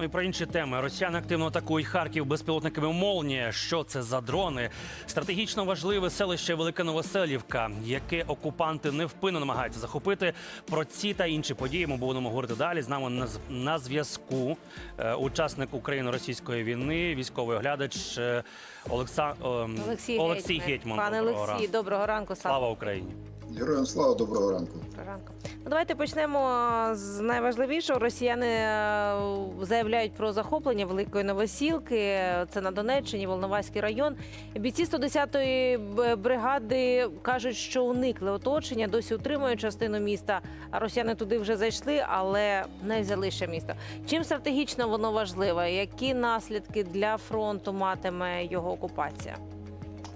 Ну і про інші теми. Росіяни активно атакують Харків безпілотниками «Молнія». Що це за дрони? Стратегічно важливе селище Велика Новоселівка, яке окупанти невпинно намагаються захопити. Про ці та інші події ми будемо говорити далі. З нами на, зв'язку е, учасник Україно-російської війни, військовий оглядач е, Олекса... ем, Олексій, Олексій Гетьман. Гетьман. Пане Доброго Олексій, доброго ранку. Слава Україні! Героям слава, доброго ранку. Доброго ранку. Ну, давайте почнемо з найважливішого. Росіяни е, заявляють про захоплення великої новосілки. Це на Донеччині, Волноваський район. Бійці 110-ї бригади кажуть, що уникли оточення, досі утримують частину міста. А росіяни туди вже зайшли, але не взяли ще місто. Чим стратегічно воно важливе? Які наслідки для фронту матиме його окупація?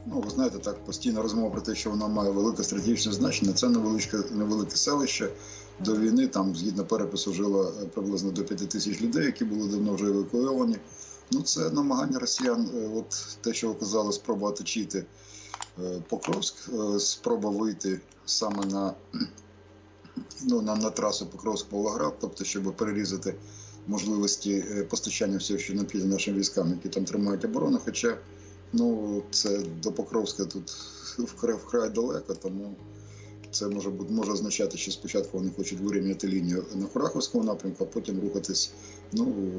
Ну, ви знаєте, так постійна розмова про те, що вона має велике стратегічне значення. Це невеличке, невелике селище. До війни там, згідно перепису, жило е, приблизно до 5 тисяч людей, які були давно вже евакуйовані. Ну, це намагання росіян, е, от те, що ви казали, спроба оточити е, Покровськ, спроба вийти саме на, ну, на, на трасу Покровськ-Павлоград, тобто, щоб перерізати можливості постачання всього, що необхідно нашим військам, які там тримають оборону. Хоча Ну, це до Покровська тут вкрай, вкрай далеко, тому це може бути може означати, що спочатку вони хочуть вирівняти лінію на Кураховському напрямку, а потім рухатись ну,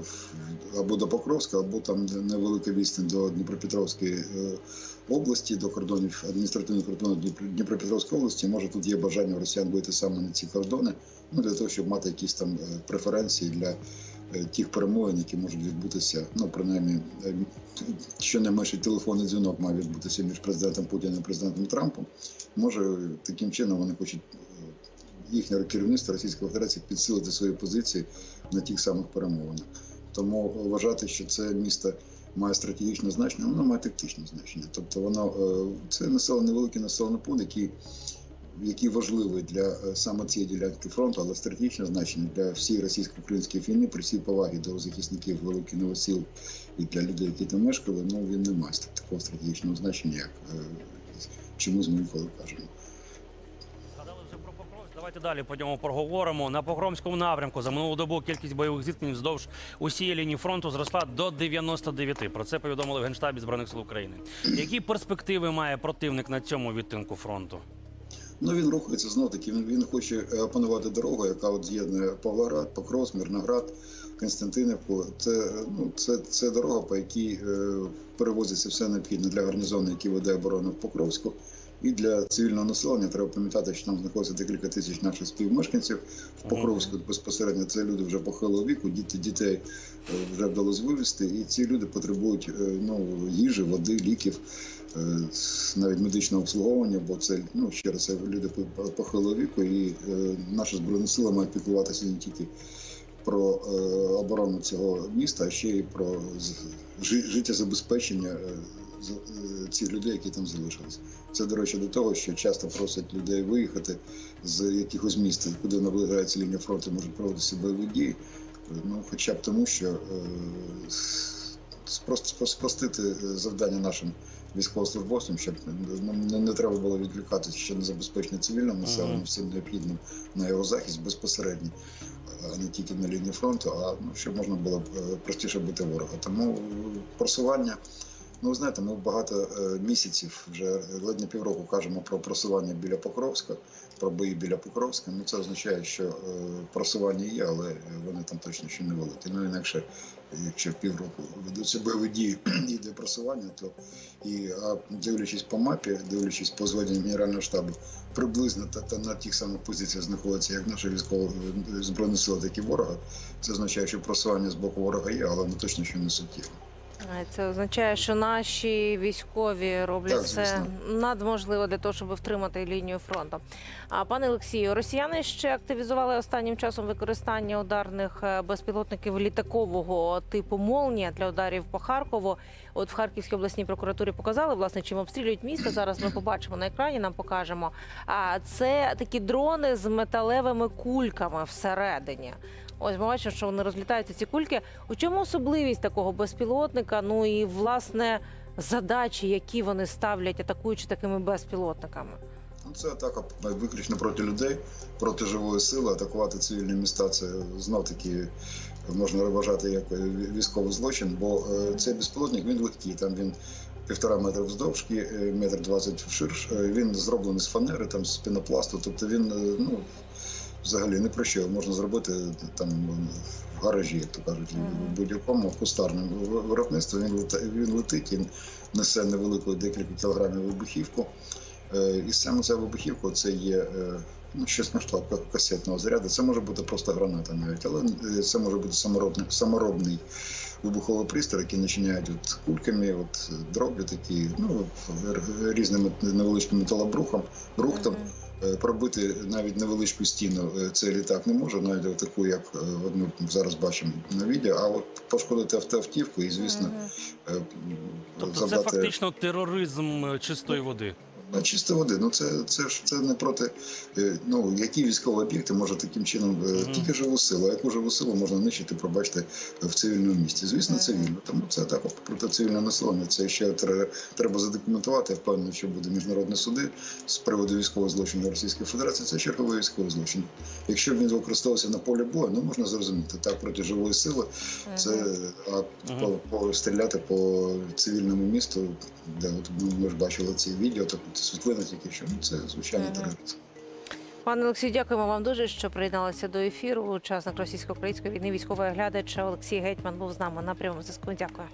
або до Покровська, або там де невелика відстань до Дніпропетровської е, області, до кордонів адміністративних кордонів Дніпро- Дніпропетровської області. Може тут є бажання росіян вийти саме на ці кордони, ну для того, щоб мати якісь там е, преференції для тих перемовин, які можуть відбутися, ну принаймні, е, щонайменше телефонний дзвінок має відбутися між президентом Путіним і президентом Трампом. Може таким чином вони хочуть е, їхнє керівництво Російської Федерації підсилити свої позиції на тих самих перемовинах. Тому вважати, що це місто має стратегічне значення, воно має тактичне значення. Тобто воно е, це населений великий населений пункт, який який важливий для е, саме цієї ділянки фронту, але стратегічне значення для всієї російсько-української війни, при всій повагі до захисників великих новосіл і для людей, які там мешкали, ну він не має такого стратегічного значення, як е, чомусь ми інколи кажемо. Давайте далі по ньому проговоримо. На Покровському напрямку за минулу добу кількість бойових зіткнень вздовж усієї лінії фронту зросла до 99. Про це повідомили в Генштабі Збройних сил України. Які перспективи має противник на цьому відтинку фронту? Ну він рухається знов таки. Він, він хоче е, опанувати дорогу, яка от з'єднує Павлоград, Покрос, Мирноград, Константинівку. Це е, ну це, це дорога, по якій е, перевозиться все необхідне для гарнізону, який веде оборону в Покровську. І для цивільного населення треба пам'ятати, що там знаходиться декілька тисяч наших співмешканців в Покровську. Безпосередньо це люди вже похилого віку, діти дітей е, вже вдалося вивезти, і ці люди потребують е, ну їжі, води, ліків. е, навіть медичного обслуговування, бо це ну ще раз це люди по- похилого віку, і наша збройна сила має піклуватися не тільки про оборону цього міста, а ще й про життєзабезпечення цих людей, які там залишилися. Це до речі до того, що часто просять людей виїхати з якихось міст, куди наближається лінія фронту, можуть проводитися бойові дії. Е, Ну, хоча б тому, що е, просто спростити е, завдання нашим військовослужбовцям, щоб не, не, треба було відвлікатися ще на забезпечення цивільного населення, Мгм. всім необхідним на його захист безпосередньо, а не тільки на лінії фронту, а ну, щоб можна було е, простіше бити ворога. Тому е, просування. Ну, ви знаєте, ми багато е, місяців, вже ледь не півроку кажемо про просування біля Покровська, про бої біля Покровська. Ну, це означає, що е, просування є, але е, вони там точно ще не великі. Ну, інакше, якщо в півроку ведуться бойові дії і йде просування, то і а дивлячись по мапі, дивлячись по зведенню Генерального штабу, приблизно та, та на тих самих позиціях знаходяться як наші військові е, збройні сили, так і ворога. Це означає, що просування з боку ворога є, але ми точно ще не суттєво. Е, Це означає, що наші військові роблять Так, все надможливо для того, щоб втримати лінію фронту. А пане Олексію, росіяни ще активізували останнім часом використання ударних е, безпілотників літакового типу «Молнія» для ударів по Харкову. От в Харківській обласній прокуратурі показали власне, чим обстрілюють місто. Зараз ми побачимо на екрані. Нам покажемо. А це такі дрони з металевими кульками всередині. Ось ми бачимо, що вони розлітаються ці кульки. У чому особливість такого безпілотника? Ну і власне задачі, які вони ставлять, атакуючи такими безпілотниками? Ну, Це атака виключно проти людей, проти живої сили. Атакувати цивільні міста це знов таки можна вважати як військовий злочин, бо е, цей безпілотник він легкий. Там він півтора метра вздовжки, е, метр двадцять вширш. Е, Він зроблений з фанери, там з пінопласту. Тобто він ну взагалі не про що можна зробити там в гаражі, як то кажуть, в будь-якому кустарному виробництві. Він він летить, він несе невелику декілька кілограмів вибухівку. Е, І саме ця вибухівка це є е, ну, щось на кшталт касетного заряду. Це може бути просто граната навіть, але е, це може бути саморобний, саморобний вибуховий пристрій, який начиняють от кульками, от дроблю такі, ну різними невеличким металобрухом, брухтом. Е, Пробити навіть невеличку стіну е, цей літак не може, навіть таку, як е, ми зараз бачимо на відео. А от пошкодити автівку і, звісно, Мгм. забрати... Тобто це фактично тероризм е, чистої води. Ну, чисто води. Ну це, це ж це не проти. е, Ну які військові об'єкти може таким чином е, Мгм. тільки живу силу. А яку живу силу можна нищити, пробачте, в цивільному місті? Звісно, цивільно. Тому це атака проти цивільного населення. Це ще треба, треба задокументувати. Я впевнений, що буде міжнародні суди з приводу військового злочину Російської Федерації. Це черговий військовий злочин. Якщо б він використовувався на полі бою, ну можна зрозуміти так проти живої сили. Це а по, по стріляти по цивільному місту, де от ми, ж бачили ці відео, світлини тільки що ну це звичайний Мгм. тероризм. Пане Олексію, дякуємо вам дуже, що приєдналися до ефіру. Учасник російсько-української війни, військовий оглядач Олексій Гетьман був з нами на прямому зв'язку. Дякую.